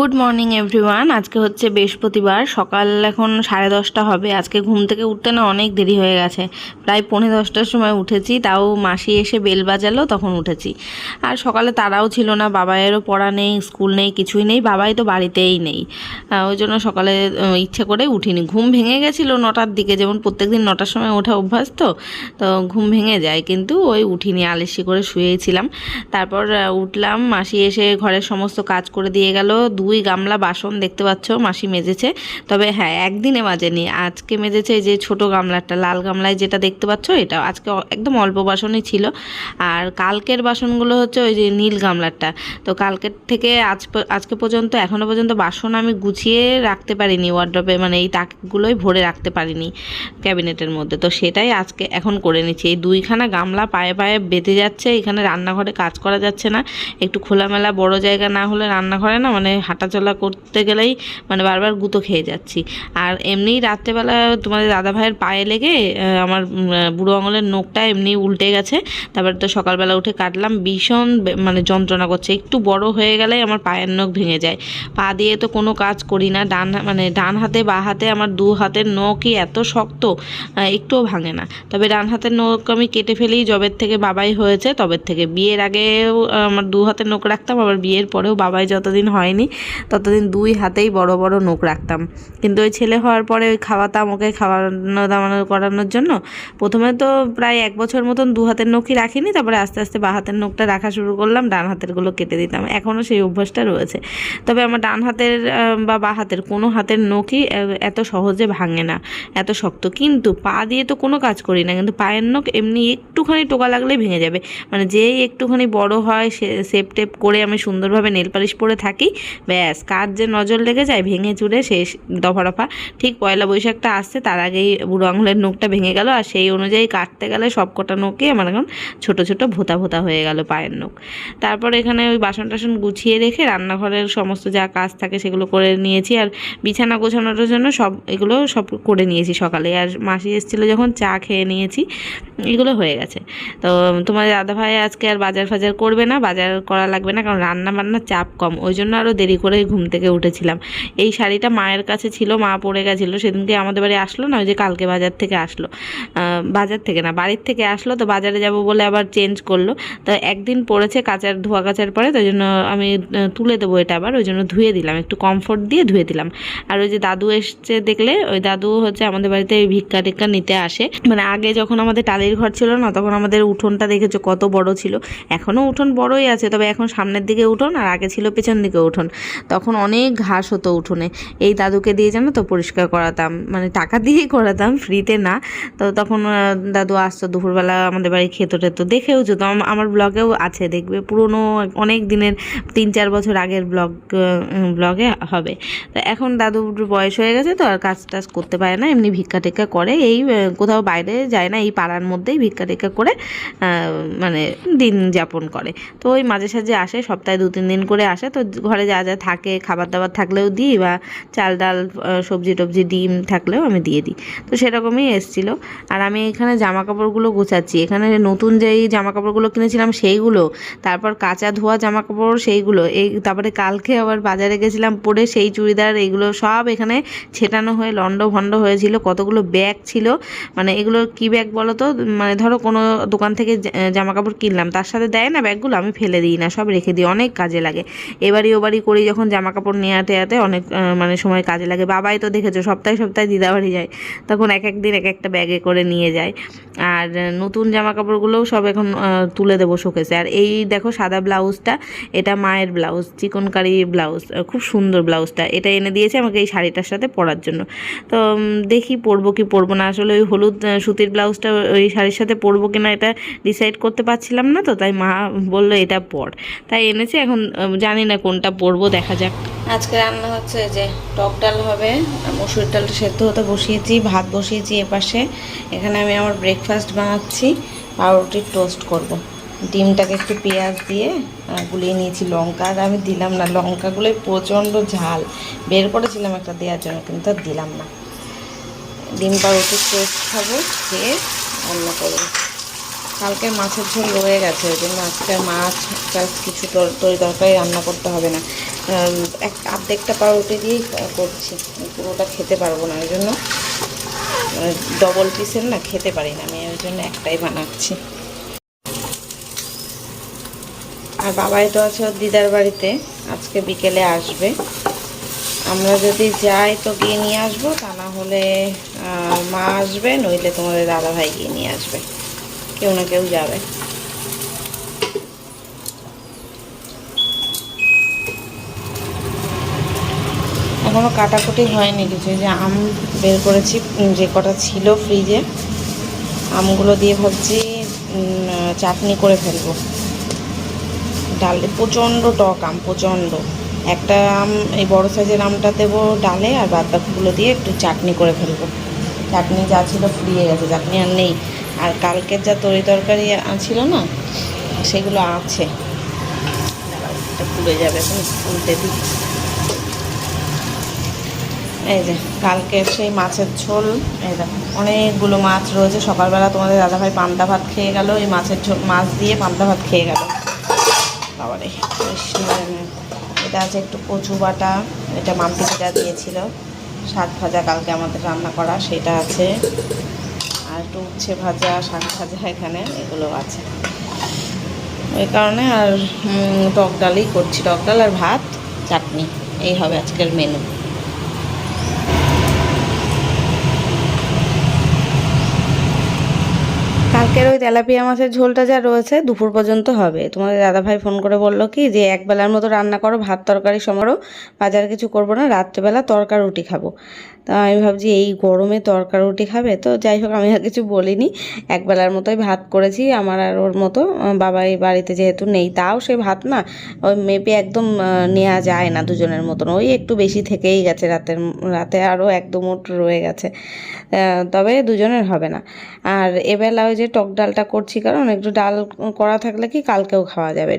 Good morning everyone. আজকে হচ্ছে বৃহস্পতিবার, সকাল এখন সাড়ে দশটা হবে। আজকে ঘুম থেকে উঠতে না অনেক দেরি হয়ে গেছে। প্রায় পৌনে দশটার সময় উঠেছি, তাও মাসি এসে বেল বাজালো, তখন উঠেছি। আর সকালে তারাও ছিল না বাবাইয়েরও পড়া নেই, স্কুল নেই, কিছুই নেই, বাবাই তো বাড়িতেই নেই। ওই জন্য সকালে ইচ্ছে করে উঠিনি। ঘুম ভেঙে গেছিল নটার দিকে, যেমন প্রত্যেকদিন নটার সময় ওঠা অভ্যাস তো তো ঘুম ভেঙে যায়, কিন্তু ওই উঠিনি আলিসি করে শুয়েছিলাম। তারপর উঠলাম, মাসি এসে ঘরের সমস্ত কাজ করে দিয়ে গেল দুই গামলা বাসন দেখতে পাচ্ছ, মাসি মেজেছে। তবে হ্যাঁ একদিনে মাজেনি। আজকে মেজেছে যে ছোট গামলাটা, লাল গামলায় যেটা দেখতে পাচ্ছ এটা আজকে একদম অল্প বাসনই ছিল। আর কালকের বাসনগুলো হচ্ছে ওই যে নীল গামলাটা। তো কালকের থেকে আজ আজকে পর্যন্ত এখনও পর্যন্ত বাসন আমি গুছিয়ে রাখতে পারিনি ওয়ার্ড্রপে মানে এই তাকগুলোই ভরে রাখতে পারিনি ক্যাবিনেটের মধ্যে। তো সেটাই আজকে এখন করে নিচ্ছি। এই দুইখানা গামলা পায়ে পায়ে বেঁধে যাচ্ছে, এখানে রান্নাঘরে কাজ করা যাচ্ছে না। একটু খোলামেলা বড় জায়গা না হলে রান্নাঘরে না মানে হাঁটাচলা করতে গেলেই মানে বারবার গুঁতো খেয়ে যাচ্ছি। আর এমনি রাত্রেবেলা তোমাদের দাদা ভাইয়ের পায়ে লেগে আমার বুড়ো আঙুলের নোকটা এমনি উল্টে গেছে। তারপরে তো সকালবেলা উঠে কাটলাম, ভীষণ মানে যন্ত্রণা করছে। একটু বড় হয়ে গেলে আমার পায়ের নখ ভেঙে যায়। পা দিয়ে তো কোনো কাজ করি না, ডান মানে ডান হাতে, বা হাতে আমার দু হাতের নখই এত শক্ত একটুও ভাঙে না। তবে ডান হাতের নখ আমি কেটে ফেলি জবের থেকে বাবাই হয়েছে, তবের থেকে। বিয়ের আগেও আমার দু হাতের নখ রাখতাম, আবার বিয়ের পরেও বাবাই যতদিন হয়নি ততদিন দুই হাতেই বড় বড় নখ রাখতাম। কিন্তু ওই ছেলে হওয়ার পরে ওই খাওয়াতাম ওকে খাওয়ানো দাওয়ানো করানোর জন্য প্রথমে তো প্রায় এক বছর মতন দু হাতের নখই রাখিনি, তারপরে আস্তে আস্তে বা হাতের নখটা রাখা শুরু করলাম, ডান হাতেরগুলো কেটে দিতাম। এখনও সেই অভ্যাসটা রয়েছে। তবে আমার ডান হাতের বা বা হাতের কোনো হাতের নখই এত সহজে ভাঙে না, এত শক্ত। কিন্তু পা দিয়ে তো কোনো কাজ করি না, কিন্তু পায়ের নখ এমনি একটুখানি টোকা লাগলেই ভেঙে যাবে। মানে যেই একটুখানি বড় হয় সে, সেপ টেপ করে আমি সুন্দরভাবে নেল পালিশ পরে থাকি ব্যাস, কার যে নজর লেগে যায় ভেঙে চুরে শেষ দফা রফা ঠিক পয়লা বৈশাখটা আসছে, তার আগেই বুড়ো আঙুলের নখটা ভেঙে গেল আর সেই অনুযায়ী কাটতে গেলে সব কটা নখই আমার এখন ছোট ছোট ভোতা ভোতা হয়ে গেল পায়ের নখ। তারপর এখানে ওই বাসন টাসন গুছিয়ে রেখে রান্নাঘরের সমস্ত যা কাজ থাকে সেগুলো করে নিয়েছি আর বিছানা গোছানোর জন্য সব এগুলো সব করে নিয়েছি সকালে। আর মাসি এসেছিল যখন চা খেয়ে নিয়েছি, এগুলো হয়ে গেছে। তো তোমার দাদা ভাই আজকে আর বাজার ফাজার করবে না, বাজার করা লাগবে না, কারণ রান্না বান্নার চাপ কম, ওই জন্য আরও দেরি করে ঘুম থেকে উঠেছিলাম। এই শাড়িটা মায়ের কাছে ছিল, মা পরে গেছিল। সেদিনকে আমাদের বাড়ি আসলো না, ওই যে কালকে বাজার থেকে আসলো। বাজার থেকে না, বাড়ির থেকে আসলো তো বাজারে যাব বলে আবার চেঞ্জ করল। তো একদিন পড়েছে কাচার, ধোয়া কাচার পরে, তো জন্য আমি তুলে দেবো এটা আবার, ওই জন্য ধুয়ে দিলাম, একটু কমফোর্ট দিয়ে ধুয়ে দিলাম। আর ওই যে দাদু এসছে দেখলে, ওই দাদু হচ্ছে আমাদের বাড়িতে ভিক্ষা টিক্ষা নিতে আসে। মানে আগে যখন আমাদের টালির ঘর ছিল না, তখন আমাদের উঠোনটা দেখেছ কত বড় ছিল? এখনও উঠোন বড়ই আছে, তবে এখন সামনের দিকে উঠোন আর আগে ছিল পেছন দিকে উঠোন। তখন অনেক ঘাস হতো উঠোনে। এই দাদুকে দিয়ে জানো তো পরিষ্কার করাতাম মানে টাকা দিয়েই করাতাম ফ্রিতে না। তো তখন দাদু আসতো দুপুরবেলা আমাদের বাড়ি খেতো টেতো দেখেও যেত। আম- আমার ব্লগেও আছে, দেখবে পুরনো অনেক দিনের তিন চার বছর আগের ব্লগ ব্লগে হবে। তো এখন দাদুর বয়স হয়ে গেছে তো আর কাজ টাজ করতে পারে না, এমনি ভিক্ষা টিক্ষা করে। এই কোথাও বাইরে যায় না, এই পাড়ার মধ্যেই ভিক্ষা টিক্ষা করে মানে দিন যাপন করে। তো ওই মাঝে সাঝে আসে, সপ্তাহে দু তিন দিন করে আসে। তো ঘরে যা যা থাকে খাবার দাবার থাকলেও দিই বা চাল ডাল সবজি টবজি, ডিম থাকলেও আমি দিয়ে দিই। তো সেরকমই এসছিল। আর আমি এখানে জামা কাপড়গুলো গোছাচ্ছি। এখানে নতুন যেই জামা কাপড়গুলো কিনেছিলাম সেইগুলো, তারপর কাঁচা ধোয়া জামা কাপড় সেইগুলো, এই তারপরে কালকে আবার বাজারে গেছিলাম পরে সেই চুড়িদার, এইগুলো সব এখানে ছেটানো হয়ে লন্ড ভন্ড হয়েছিল। কতগুলো ব্যাগ ছিল। মানে এগুলো কি ব্যাগ বলো তো? মানে ধরো কোনো দোকান থেকে জামা কাপড় কিনলাম, তার সাথে দেয় না ব্যাগগুলো, আমি ফেলে দিই না, সব রেখে দিই, অনেক কাজে লাগে। এবারই ওবারই করি যখন জামা কাপড় নিয়ে আতে অনেক মানে সময় কাজে লাগে। বাবাই তো দেখেছ, সপ্তাহে সপ্তাহে দিদাবাড়ি যায়। তখন এক এক দিন এক একটা ব্যাগে করে নিয়ে যায়। আর নতুন জামা কাপড়গুলোও সব এখন তুলে দেবো শোকেসে। আর এই দেখো সাদা ব্লাউজটা, এটা মায়ের ব্লাউজ, চিকনকারি ব্লাউজ খুব সুন্দর ব্লাউজটা। এটা এনে দিয়েছে আমাকে এই শাড়িটার সাথে পরার জন্য। তো দেখি পরবো কি পরবো না। আসলে ওই হলুদ সুতির ব্লাউজটা ওই শাড়ির সাথে পরবো কি না এটা ডিসাইড করতে পারছিলাম না তো, তাই মা বলল এটা পর। তাই এনেছে, এখন জানি না কোনটা পরবো দেখা যাক। আজকে রান্না হচ্ছে যে টক ডাল হবে মসুর ডালটা সেদ্ধ হতে বসিয়েছি, ভাত বসিয়েছি এপাশে। এখানে আমি আমার ব্রেকফাস্ট বানাচ্ছি, পাউরুটির টোস্ট করব। ডিমটাকে একটু পেঁয়াজ দিয়ে গুলিয়ে নিয়েছি লঙ্কা, আর আমি দিলাম না লঙ্কাগুলোই প্রচণ্ড ঝাল। বের করেছিলাম একটা দেওয়ার জন্য, কিন্তু আর দিলাম না। ডিম পাউরুটির টোস্ট খাব, খেয়ে রান্না করব কালকে মাছের ঝোল রয়ে গেছে ওই জন্য আজকে মাছ কিছু তর- তরি তরকারি রান্না করতে হবে না। এক আর্ধেকটা পাউরুটি দিয়েই করছি। পুরোটা খেতে পারব না, ওই জন্য ডবল পিসের না খেতে পারি না, আমি ওই জন্য একটাই বানাচ্ছি। আর বাবাই তো আছে দিদার বাড়িতে, আজকে বিকেলে আসবে। আমরা যদি যাই তো গিয়ে নিয়ে আসব, তা না হলে মা আসবে, নইলে তোমাদের দাদা ভাই গিয়ে নিয়ে আসবে। কেউ না কেউ যাবে। এখনও কাটাকুটি হয়নি কিছু। যে আম বের করেছি যে কটা ছিল ফ্রিজে আমগুলো দিয়ে ভাবছি চাটনি করে ফেলব। ডালে প্রচণ্ড টক আম, প্রচণ্ড। একটা আম, এই বড় সাইজের আমটা দেবো ডালে আর বাদ বাকিগুলো দিয়ে একটু চাটনি করে ফেলব। চাটনি যা ছিল ফুরিয়ে গেছে, চাটনি আর নেই। আর কালকের যা তরি তরকারি ছিল না, সেগুলো আছে। পুড়ে যাবে, এখন উল্টে দিই এই যে, কালকে সেই মাছের ঝোল, এই দেখো, অনেকগুলো মাছ রয়েছে। সকালবেলা তোমাদের দাদাভাই পান্তা ভাত খেয়ে গেল, এই মাছের ঝোল, মাছ দিয়ে পান্তা ভাত খেয়ে গেল। বাবারে এটা আছে একটু কচু বাটা, এটা মাম্পি যেটা দিয়েছিল। শাক ভাজা কালকে আমাদের রান্না করা, সেটা আছে। আর একটু উচ্ছে ভাজা, শাক ভাজা এখানে, এগুলো আছে। ওই কারণে আর টক ডালই করছি, টক ডাল আর ভাত, চাটনি। এই হবে আজকের মেনু কালকের ওই তেলাপিয়া মাছের ঝোলটা যা রয়েছে, দুপুর পর্যন্ত হবে। তোমাদের দাদাভাই ফোন করে বলল কি যে, একবেলার মতো রান্না করো, ভাত তরকারি সমারো বাজার কিছু করব না, রাত্রেবেলা তরকার রুটি খাব। তা আমি ভাবছি এই গরমে তরকা রুটি খাবে। তো যাই হোক, আমি আর কিছু বলিনি। একবেলার মতোই ভাত করেছি, আমার আর ওর মতো। বাবা এই বাড়িতে যেহেতু নেই, তাও সে ভাত না, ওই মেপে একদম নেওয়া যায় না দুজনের মতন। ওই একটু বেশি থেকেই গেছে রাতের, রাতে আরও এক দু মুঠ রয়ে গেছে। তবে দুজনের হবে না। আর এবেলা ওই যে টক ডালটা করছি, কারণ একটু ডাল করা থাকলে কি কালকেও খাওয়া যাবে।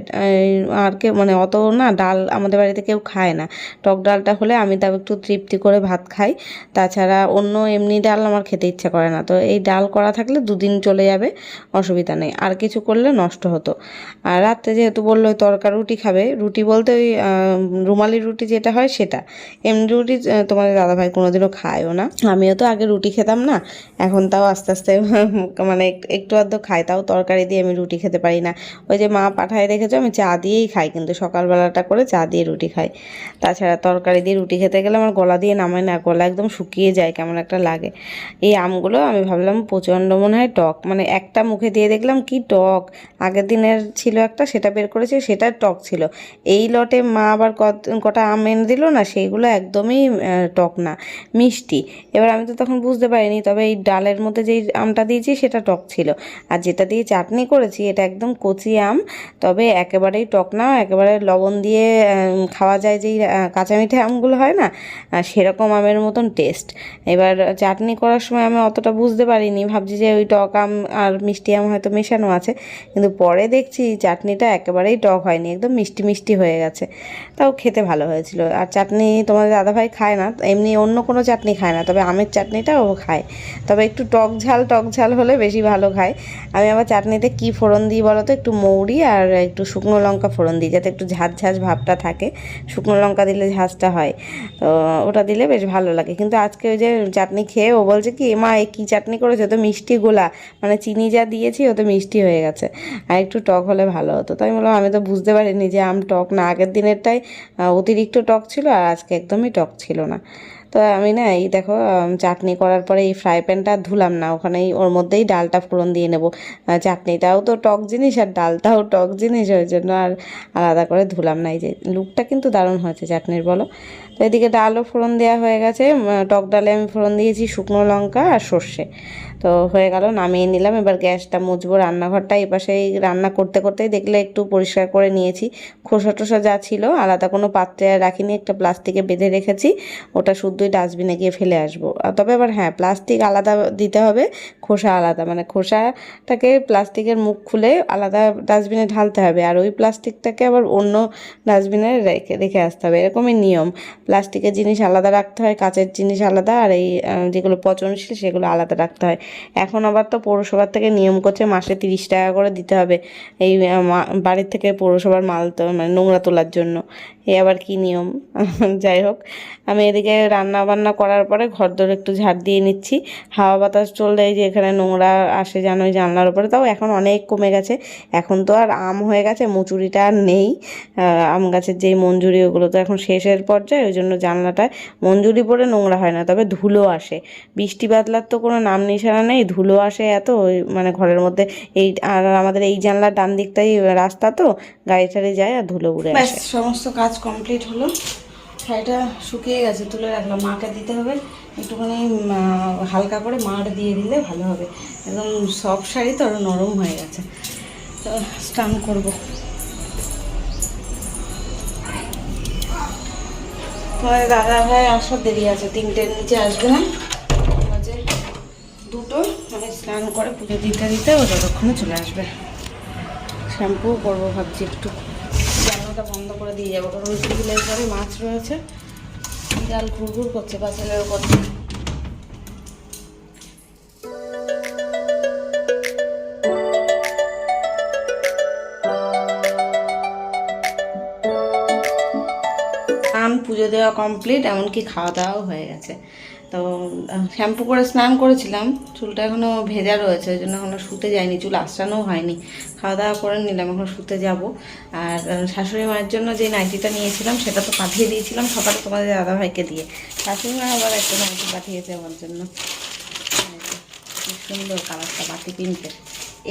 আর কেউ মানে অত না, ডাল আমাদের বাড়িতে কেউ খায় না। টক ডালটা হলে আমি তাও একটু তৃপ্তি করে ভাত খাই। তাছাড়া অন্য এমনি ডাল আমার খেতে ইচ্ছা করে না। তো এই ডাল করা থাকলে দুদিন চলে যাবে, অসুবিধা নেই। আর কিছু করলে নষ্ট হতো। আর রাত্রে যেহেতু বলল তরকা রুটি খাবে, রুটি বলতে ওই রুমালি রুটি যেটা হয় সেটা। এমনি রুটি তোমাদের দাদাভাই কোনোদিনও খায়ও না। আমিও তো আগে রুটি খেতাম না, এখন তাও আস্তে আস্তে মানে একটু আধ খাই, তাও তরকারি দিয়ে আমি রুটি খেতে পারি না। ওই যে মা পাঠায় রেখেছো আমি চা দিয়েই খাই, কিন্তু সকালবেলাটা করে চা দিয়ে রুটি খাই। তাছাড়া তরকারি দিয়ে রুটি খেতে গেলে আমার গলা দিয়ে নামায় না গলা একদম শুকিয়ে যায়, কেমন একটা লাগে। এই আমগুলো আমি ভাবলাম প্রচণ্ড মনে হয় টক। মানে একটা মুখে দিয়ে দেখলাম কি টক। আগের দিনের ছিল একটা, সেটা বের করেছে সেটা টক ছিল। এই লটে মা আবার কটা আম এনে দিল না, সেইগুলো একদমই টক না, মিষ্টি। এবার আমি তো তখন বুঝতে পারিনি, তবে এই ডালের মধ্যে যেই আমটা দিয়েছি, সেটা টক ছিল। আর যেটা দিয়ে চাটনি করেছি, এটা একদম কচি আম, তবে একেবারেই টক না, একেবারে লবণ দিয়ে খাওয়া যায় যেই কাঁচা মিঠে আমগুলো হয় না সেরকম আমের মতন টেস্ট এবার চাটনি করার সময় আমি অতটা বুঝতে পারিনি। ভাবছি যে ওই টক আম আর মিষ্টি আম হয়তো মেশানো আছে। কিন্তু পরে দেখছি চাটনিটা একেবারেই টক হয়নি। একদম মিষ্টি মিষ্টি হয়ে গেছে। তাও খেতে ভালো হয়েছিল। আর চাটনি তোমাদের দাদাভাই খায় না। এমনি অন্য কোনো চাটনি খায় না। তবে আমের চাটনিটা ও খায়। তবে একটু টক ঝাল টক ঝাল হলে বেশি ভালো খায়। আমি আবার চাটনিতে কি ফোড়ন দিই বলো তো? একটু মৌরি আর একটু শুকনো লঙ্কা ফোড়ন দিই। যাতে একটু ঝাঁঝ ঝাঁঝ ভাবটা থাকে। শুকনো লঙ্কা দিলে ঝাঁঝটা হয়। তো ওটা দিলে বেশ ভালো লাগে। কিন্তু আজকে ওই যে চাটনি খেয়ে ও বলছে কি, মা এ কী চাটনি করেছে? তো মিষ্টি গোলা। মানে চিনি যা দিয়েছি ও তো মিষ্টি হয়ে গেছে। আর একটু টক হলে ভালো হতো। তাই বললাম, আমি তো বুঝতে পারিনি যে আম টক না। আগের দিনেরটাই অতিরিক্ত টক ছিল আর আজকে একদমই টক ছিল না। তো আমি না এই দেখো চাটনি করার পরে এই ফ্রাই প্যানটা ধুলাম না, ওখানেই ওর মধ্যেই ডালটা ফোড়ন দিয়ে নেব। চাটনিটাও তো টক জিনিস আর ডালটাও টক জিনিস, ওই জন্য আর আলাদা করে ধুলাম না। এই যে লুকটা কিন্তু দারুণ হয়েছে চাটনির, বলো? তো এদিকে ডালও ফোড়ন দেওয়া হয়ে গেছে টক ডালে আমি ফোড়ন দিয়েছি শুকনো লঙ্কা আর সর্ষে। তো হয়ে গেল, নামিয়ে নিলাম। এবার গ্যাসটা মুছবো রান্নাঘরটা। এই পাশেই রান্না করতে করতেই দেখলে একটু পরিষ্কার করে নিয়েছি। খোসা টোসা যা ছিল, আলাদা কোনো পাত্রে রাখিনি। একটা প্লাস্টিকে বেঁধে রেখেছি। ওটা শুদ্ধই ডাস্টবিনে গিয়ে ফেলে আসব। আর তবে আবার হ্যাঁ প্লাস্টিক আলাদা দিতে হবে, খোসা আলাদা। মানে খোসাটাকে প্লাস্টিকের মুখ খুলে আলাদা ডাস্টবিনে ঢালতে হবে। আর ওই প্লাস্টিকটাকে আবার অন্য ডাস্টবিনে রেখে রেখে আসতে হবে। এরকমই নিয়ম। প্লাস্টিকের জিনিস আলাদা রাখতে হয়, কাঁচের জিনিস আলাদা। আর এই যেগুলো পচনশীল, সেগুলো আলাদা রাখতে হয়। এখন আবার তো পৌরসভার থেকে নিয়ম করছে মাসে তিরিশ টাকা করে দিতে হবে। এই বাড়ির থেকে পৌরসভার মাল তো মানে নোংরা তোলার জন্য। এ আবার কি নিয়ম? যাই হোক, আমি এদিকে রান্না বান্না করার পরে ঘর দর একটু ঝাড় দিয়ে নিচ্ছি। হাওয়া বাতাস চললে যে এখানে নোংরা আসে জানো জানলার উপরে, তাও এখন অনেক কমে গেছে। এখন তো আর আম হয়ে গেছে, মুচুরিটা আর নেই। আম গাছের যেই মঞ্জুরি, ওগুলো তো এখন শেষের পর্যায়ে, ওই জন্য জানলাটায় মঞ্জুরি পরে নোংরা হয় না। তবে ধুলো আসে। বৃষ্টি বাদলার তো কোনো নাম নিশানা নেই, ধুলো আসে এত মানে ঘরের মধ্যে এই, আর আমাদের এই জানলার ডান দিকটাই রাস্তা তো, গাড়ি টাড়ি যায় আর ধুলো উড়ে আসে। সমস্ত কাজ কমপ্লিট হলো। শাড়িটা শুকিয়ে গেছে, তুলে রাখলাম। মাকে দিতে হবে। একটুখানি হালকা করে মার দিয়ে দিলে ভালো হবে। একদম সব শাড়ি তো আরও নরম হয়ে গেছে। তো স্নান করব। তোমার দাদা ভাই আসার দেরি আছে, তিনটের নিচে আসবে না। দুটো মানে স্নান করে পুজো দিতে দিতে ও যতক্ষণে চলে আসবে। শ্যাম্পু করব ভাবছি একটু। জানলাটা বন্ধ করে দিয়ে যাব। কারণ টিফিনের পরে মাছ রয়েছে। জাল ঘুরঘুর করছে বা পাঁচালের ওপর পুজো দেওয়া কমপ্লিট এমনকি খাওয়া দাওয়াও হয়ে গেছে। তো শ্যাম্পু করে স্নান করেছিলাম, চুলটা এখনও ভেজা রয়েছে, ওই জন্য এখনও শুতে যায়নি, চুল আসানোও হয়নি। খাওয়া দাওয়া করে নিলাম, এখন শুতে যাব। আর শাশুড়ি মায়ের জন্য যে নাইটিটা নিয়েছিলাম, সেটা তো পাঠিয়ে দিয়েছিলাম সকালে তোমাদের দাদাভাইকে দিয়ে। শাশুড়ি মা আবার একটা নাইটি পাঠিয়েছে আমার জন্য। সুন্দর কালারটা, বাটিক পিঙ্কের।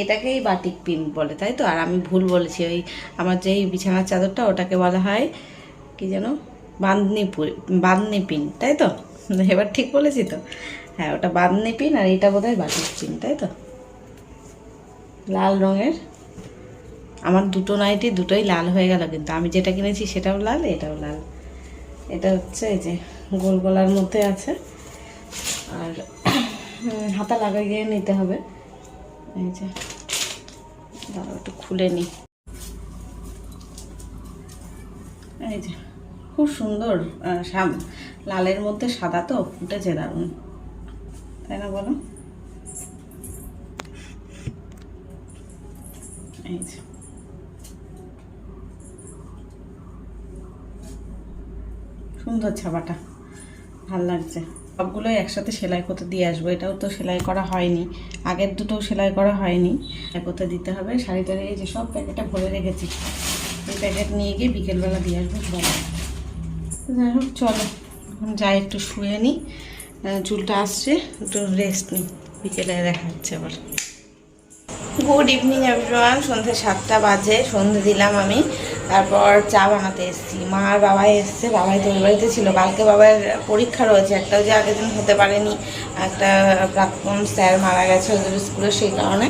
এটাকেই বাটিক পিঙ্ক বলে, তাই তো? আর আমি ভুল বলেছি, ওই আমার যেই বিছানার চাদরটা, ওটাকে বলা হয়, কি যেন? বাঁধনি বাঁধনি পিন তাই তো? এবার ঠিক বলেছি তো? হ্যাঁ ওটা বাঁধনি পিন আর এটা বোধহয় বাটির পিন তাই তো? লাল রঙের। আমার দুটো নাইটি দুটোই লাল হয়ে গেল কিন্তু। আমি যেটা কিনেছি সেটাও লাল, এটাও লাল। এটা হচ্ছে এই যে গোল গলার মধ্যে আছে। আর হাতা লাগিয়ে নিতে হবে। এই যে, দাঁড়াও, একটু খুলে নিই এই যে খুব সুন্দর লালের মধ্যে সাদা তো ফুটেছে দারুণ। তাই না বলো? এই যে। সুন্দর ছাপাটা, ভালো লাগছে। সবগুলোই একসাথে সেলাই করতে দিয়ে আসব, এটাও তো সেলাই করা হয়নি। আগের দুটোও সেলাই করা হয়নি। করতে দিতে হবে। শাড়ি টাড়ি এই যে সব প্যাকেটটা ভরে রেখেছি। এই প্যাকেট নিয়ে গিয়ে বিকেলবেলা দিয়ে আসব বাবা যাই হোক, চলো যাই একটু শুয়ে নিই চুলটা আসছে, একটু রেস্ট নিই বিকেলে দেখা হচ্ছে আবার। গুড ইভিনিং এভরিওয়ান সন্ধ্যে সাতটা বাজে, সন্ধে দিলাম আমি। তারপর চা বানাতে এসেছি। মা আর বাবাই এসছে, বাবাই তোর বাড়িতে ছিল। কালকে বাবার পরীক্ষা রয়েছে একটা যে আগের দিন হতে পারেনি। একটা প্রাক্তন স্যার মারা গেছে ওদের স্কুলে সেই কারণে।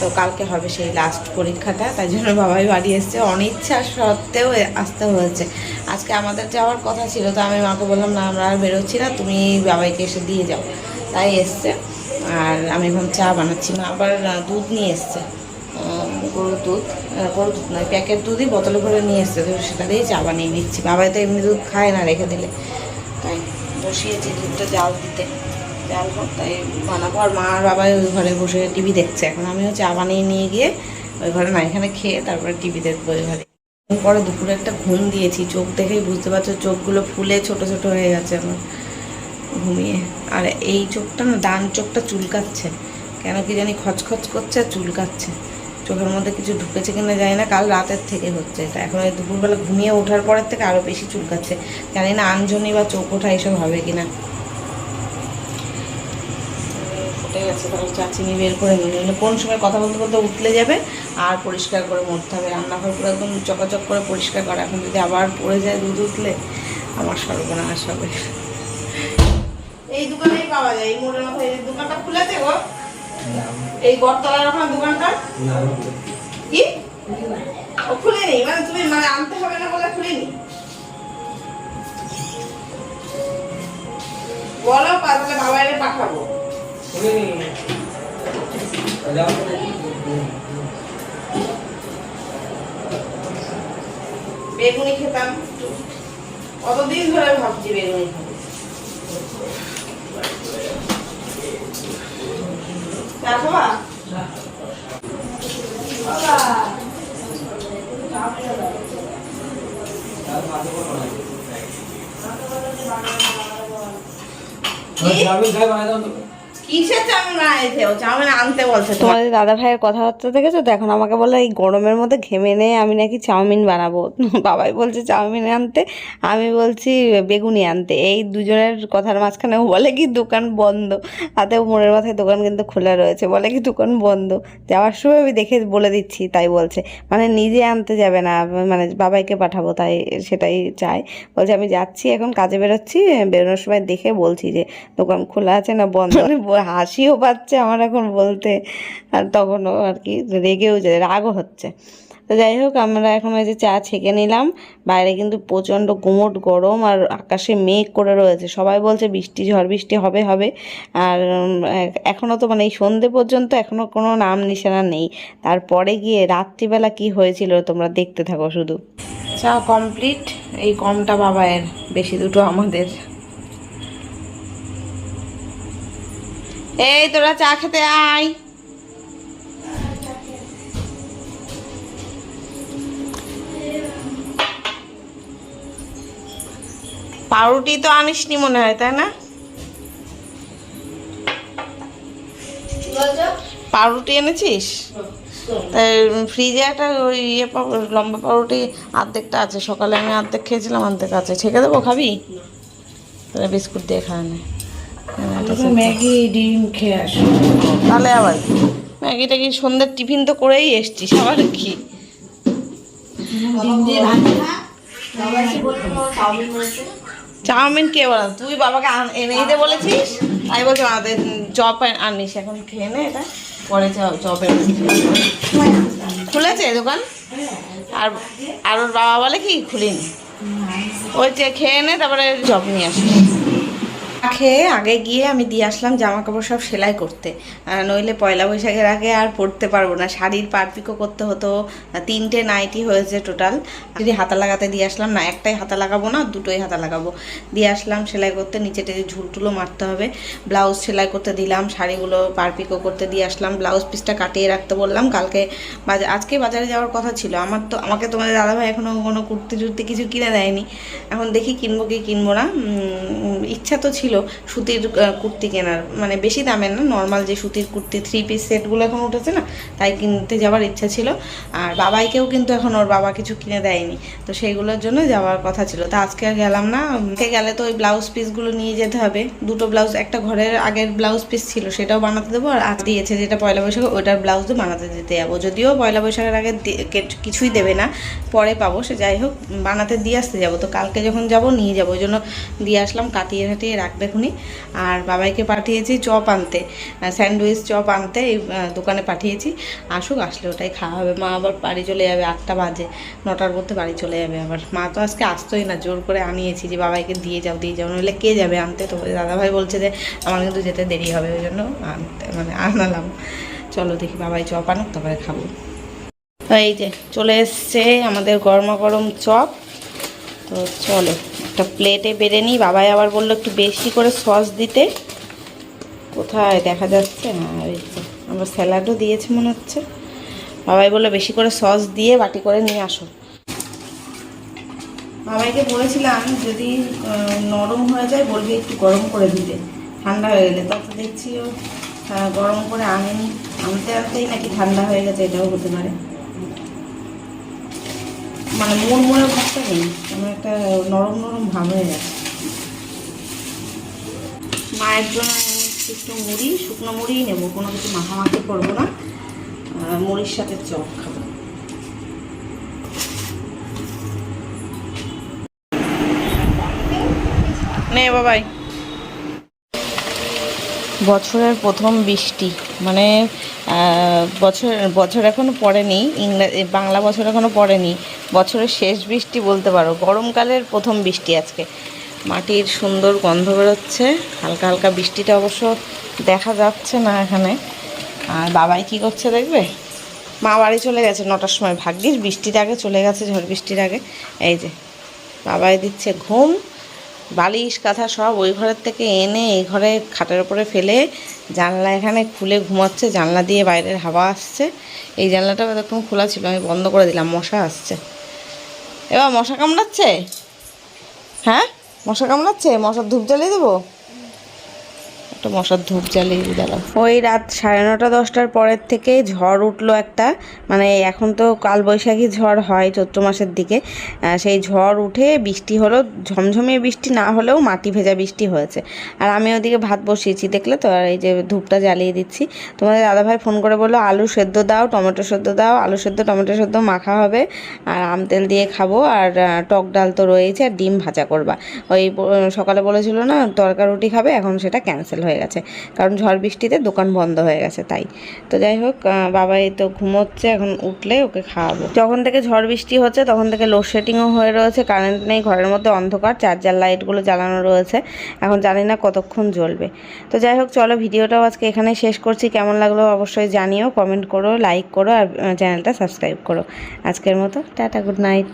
তো কালকে হবে সেই লাস্ট পরীক্ষাটা। তাই জন্য বাবাই বাড়ি এসছে। অনিচ্ছা সত্ত্বেও আসতে হয়েছে। আজকে আমাদের যাওয়ার কথা ছিল, তো আমি মাকে বললাম, না, আমরা আর বেরোচ্ছি না, তুমি বাবাইকে এসে দিয়ে যাও। তাই এসছে, আর আমি এখন চা বানাচ্ছি। মা আবার দুধ নিয়ে এসছে। গরুর দুধ গরুর দুধ নয়, প্যাকেট দুধই বোতলে করে নিয়ে এসছে, তো সেটা দিয়ে চা বানিয়ে নিচ্ছি বাবাই তো এমনি দুধ খায় না রেখে দিলে। তাই বসিয়েছি দুধটা জাল দিতে। জাল হোক, তাই বানাবো। আর মা আর বাবাই ওই ঘরে বসে টিভি দেখছে। এখন আমিও চা বানিয়ে নিয়ে গিয়ে ওই ঘরে না এখানে খেয়ে তারপরে টিভি দেখব ওই ঘরে। পরে দুপুরে একটা ঘুম দিয়েছি। চোখ দেখেই বুঝতে পারছ, চোখগুলো ফুলে ছোট ছোট হয়ে গেছে আমার ঘুমিয়ে। আর এই চোখটা না, ডান চোখটা চুলকাচ্ছে। কেন কি জানি খচখচ করছে আর চুলকাচ্ছে। চোখের মধ্যে কিছু ঢুকেছে কিনা জানি না, কাল রাতের থেকে হচ্ছে এটা। এখন এই দুপুরবেলা ঘুমিয়ে ওঠার পরের থেকে আরও বেশি চুলকাচ্ছে। জানি না আঞ্জনি বা চোখ ওঠা এসব হবে কিনা। ফুটে গেছে তাহলে চাচিনি বের করে নিলে নাহলে কোন সময় কথা বলতে বলতে উঠলে যাবে আর পরিষ্কার করে মরতে হবে। রান্নাঘর পুরো একদম চকাচক করে পরিষ্কার করা। এখন যদি আবার পড়ে যায় দুধ উঠলে আমার সর্বনাশ হবে। এই দোকানেই পাওয়া যায়। এই মোড়ের মাথায় এই দোকানটা খুলেছে গো এই বটতলার ওখানে দোকানটা? কি? ও খুলে নেই মানে তুমি মানে আনতে হবে না বলে খুলে নি বলো পা- তাহলে বাবাইরে পাঠাবো। বেগুনি খেতাম। কতদিন ধরে ভাবছি বেগুনি খাব। চা খাবা? বানাই দাও তো। কিসের চাউমিন বানাইছে ও চাউমিন আনতে বলছে। তোমাদের দাদা ভাইয়ের কথাবার্তা দেখেছ? তো এখন আমাকে বলে এই গরমের মধ্যে ঘেমে নেই আমি নাকি চাউমিন বানাবো। বাবাই বলছে চাউমিন আনতে? আমি বলছি বেগুনি আনতে। এই দুজনের কথার মাঝখানে বলে কি দোকান বন্ধ। হাতে মোড়ের মাথায় দোকান কিন্তু খোলা রয়েছে বলে কি দোকান বন্ধ। যাওয়ার সময় আমি দেখে বলে দিচ্ছি তাই বলছে। মানে নিজে আনতে যাবে না মানে বাবাইকে পাঠাবো তাই সেটাই চাই বলছে আমি যাচ্ছি এখন কাজে বেরোচ্ছি। বেরোনোর সময় দেখে বলছি যে দোকান খোলা আছে না বন্ধ? হাসিও পাচ্ছে আমার এখন বলতে। আর তখনও আর কি রেগেও যায় রাগও হচ্ছে। তো যাই হোক, আমরা এখন ওই যে চা ছেঁকে নিলাম। বাইরে কিন্তু প্রচণ্ড গুমোট গরম আর আকাশে মেঘ করে রয়েছে। সবাই বলছে বৃষ্টি, ঝড় বৃষ্টি হবে হবে। আর এখনও তো মানে এই সন্ধে পর্যন্ত এখনও কোনো নাম নিশানা নেই। তারপরে গিয়ে রাত্রিবেলা কি হয়েছিল তোমরা দেখতে থাকো শুধু। চা কমপ্লিট এই কমটা বাবায়ের, বেশি দুটো আমাদের। এই, তোরা চা খেতে আয়। পাউরুটি তো আনিসনি মনে হয়, তাই না? পাউরুটি এনেছিস? তাই ফ্রিজে একটা ওই ইয়ে লম্বা পাউরুটি অর্ধেকটা আছে। সকালে আমি অর্ধেক খেয়েছিলাম অর্ধেক আছে। ছেঁকে দেবো, খাবি? তাহলে বিস্কুট দিয়ে খাওয়া ম্যাগি ডিম খেয়ে আসো। তাহলে আবার? ম্যাগিটা কি? সন্ধ্যের টিফিন তো করেই এসছিস আবার কি? ডিম দিয়ে ভাত খা চাউমিন কে বলা তুই বাবাকে আন- এনে দিতে বলেছিস? আমি বলছি আমাদের চপ আনিস এখন খেয়ে নে এটা। পরে চপের খুলেছে দোকান? আর আর ওর বাবা বলে কি খুলিনি? ওই যে খেয়ে নে তারপরে চপ নিয়ে আসি খেয়ে আগে গিয়ে আমি দিয়ে আসলাম জামা কাপড় সব সেলাই করতে। নইলে পয়লা বৈশাখের আগে আর পরতে পারব না। শাড়ির পারপিকও করতে হতো, তিনটে নাইটি হয়েছে টোটাল যদি হাতা লাগাতে দিয়ে আসলাম, না, একটাই হাতা লাগাবো না, দুটোই হাতা লাগাবো। দিয়ে আসলাম সেলাই করতে, নিচে টেচে ঝুলটুলো মারতে হবে। ব্লাউজ সেলাই করতে দিলাম, শাড়িগুলো পারপিকও করতে দিয়ে আসলাম। ব্লাউজ পিসটা কাটিয়ে রাখতে বললাম। কালকে বাজার আজকে বাজারে যাওয়ার কথা ছিল। আমার তো, আমাকে তোমাদের দাদাভাই এখনও কোনো কুর্তি টুর্তি কিছু কিনে দেয়নি। এখন দেখি কিনবো কি কিনবো না। ইচ্ছা তো ছিল সুতির কুর্তি কেনার। মানে বেশি দামের না নর্মাল যে সুতির কুর্তি থ্রি পিস সেটগুলো এখন উঠেছে না, তাই কিনতে যাওয়ার ইচ্ছা ছিল। আর বাবাইকেও কিন্তু এখন ওর বাবা কিছু কিনে দেয়নি, তো সেইগুলোর জন্য যাওয়ার কথা ছিল। তা আজকে আর গেলাম না, আজকে গেলে তো ওই ব্লাউজ পিসগুলো নিয়ে যেতে হবে। দুটো ব্লাউজ একটা ঘরের আগের ব্লাউজ পিস ছিল, সেটাও বানাতে দেবো, আর আজ দিয়েছে যেটা পয়লা বৈশাখে ওইটার ব্লাউজও বানাতে দিতে যাব। যদিও পয়লা বৈশাখের আগে কিছুই দেবে না, পরে পাবো, সে যাই হোক, বানাতে দিয়ে আসতে যাব। তো কালকে যখন যাব, নিয়ে যাব। ওই জন্য দিয়ে আসলাম কাটিয়ে কাটিয়ে রাখবে খুনি। আর বাবাইকে পাঠিয়েছি চপ আনতে স্যান্ডউইচ চপ আনতে, এই দোকানে পাঠিয়েছি। আসুক, আসলে ওটাই খাওয়া হবে। মা আবার বাড়ি চলে যাবে আটটা বাজে, নটার মধ্যে বাড়ি চলে যাবে আবার। মা তো আজকে আসতোই না, জোর করে আনিয়েছি যে বাবাইকে দিয়ে যাও দিয়ে যাও, নইলে কে যাবে আনতে? তো দাদাভাই বলছে যে আমার কিন্তু যেতে দেরি হবে, ওই জন্য আনতে মানে আনালাম। চলো দেখি বাবাই চপ আনুক, তারপরে খাব। এই যে চলে এসছে আমাদের গরমা গরম চপ। তো চলো। একটা প্লেটে বেড়ে নিই। বাবাই আবার বলল একটু বেশি করে সস দিতে। কোথায়? দেখা যাচ্ছে হ্যাঁ ওই যে, আমার স্যালাডও দিয়েছে মনে হচ্ছে। বাবাই বলল বেশি করে সস দিয়ে বাটি করে নিয়ে আসো। বাবাইকে বলেছিলাম যদি নরম হয়ে যায় বলবি একটু গরম করে দিতে। ঠান্ডা হয়ে গেলে। তখন দেখছি ও গরম করে আনেনি। আনতে আনতেই নাকি ঠান্ডা হয়ে গেছে, এটাও হতে পারে। মানে মন মনে ভাবটা নেই। একটা নরম নরম ভাব হয়ে গেছে। মায়ের জন্য একটু মুড়ি, শুকনো মুড়িই নেব, কোনো কিছু মাখামাখি করব না। মুড়ির সাথে চপ খাব। বছরের প্রথম বৃষ্টি মানে বছর বছর এখনও পড়েনি ইংরাজি বাংলা বছর এখনও পড়েনি। বছরের শেষ বৃষ্টি বলতে পারো। গরমকালের প্রথম বৃষ্টি আজকে। মাটির সুন্দর গন্ধ বেরোচ্ছে। হালকা হালকা বৃষ্টিটা অবশ্য দেখা যাচ্ছে না এখানে। আর বাবাই কি করছে দেখবে? মা বাড়ি চলে গেছে নটার সময়। ভাগ্যিস বৃষ্টির আগে চলে গেছে, ঝড় বৃষ্টির আগে। এই যে, বাবাই দিচ্ছে ঘুম। বালিশ, কাঁথা সব ওই ঘরের থেকে এনে এই ঘরে খাটের উপরে ফেলে জানলা এখানে খুলে ঘুমাচ্ছে। জানলা দিয়ে বাইরের হাওয়া আসছে। এই জানলাটা এতক্ষণ খোলা ছিল। আমি বন্ধ করে দিলাম। মশা আসছে। এবার মশা কামড়াচ্ছে? হ্যাঁ? মশা কামড়াচ্ছে? মশার ধূপ জ্বালিয়ে দেবো? একটা মশার ধূপ জ্বালিয়ে দিলাম ওই রাত সাড়ে নটা, দশটার পরের থেকে ঝড় উঠল একটা। মানে এখন তো কালবৈশাখী ঝড় হয় চৈত্র মাসের দিকে। সেই ঝড় উঠে বৃষ্টি হলো, ঝমঝমিয়ে বৃষ্টি না হলেও মাটি ভেজা বৃষ্টি হয়েছে। আর আমি ওদিকে ভাত বসিয়েছি, দেখলে তো? আর এই যে ধূপটা জ্বালিয়ে দিচ্ছি। তোমাদের দাদাভাই ফোন করে বলল, আলু সেদ্ধ দাও, টমেটো সেদ্ধ দাও, আলু সেদ্ধ, টমেটো সেদ্ধ মাখা হবে। আর আম তেল দিয়ে খাব, আর টক ডাল তো রয়েছে আর ডিম ভাজা করবা। ওই সকালে বলেছিল না তরকা রুটি খাবে, এখন সেটা ক্যান্সেল হয়ে গেছে। কারণ ঝড় বৃষ্টিতে দোকান বন্ধ হয়ে গেছে তাই। তো যাই হোক আহ, বাবা এই তো ঘুমোচ্ছে এখন উঠলে ওকে খাওয়াবো। যখন থেকে ঝড় বৃষ্টি হচ্ছে তখন থেকে লোডশেডিংও হয়ে রয়েছে কারেন্ট নেই ঘরের মধ্যে অন্ধকার চার্জার লাইটগুলো জ্বালানো রয়েছে। এখন জানি না কতক্ষণ জ্বলবে। তো যাই হোক চলো ভিডিওটাও আজকে এখানে শেষ করছি। কেমন লাগল অবশ্যই জানিও কমেন্ট করো লাইক করো আর চ্যানেলটা সাবস্ক্রাইব করো। আজকের মতো টাটা গুড নাইট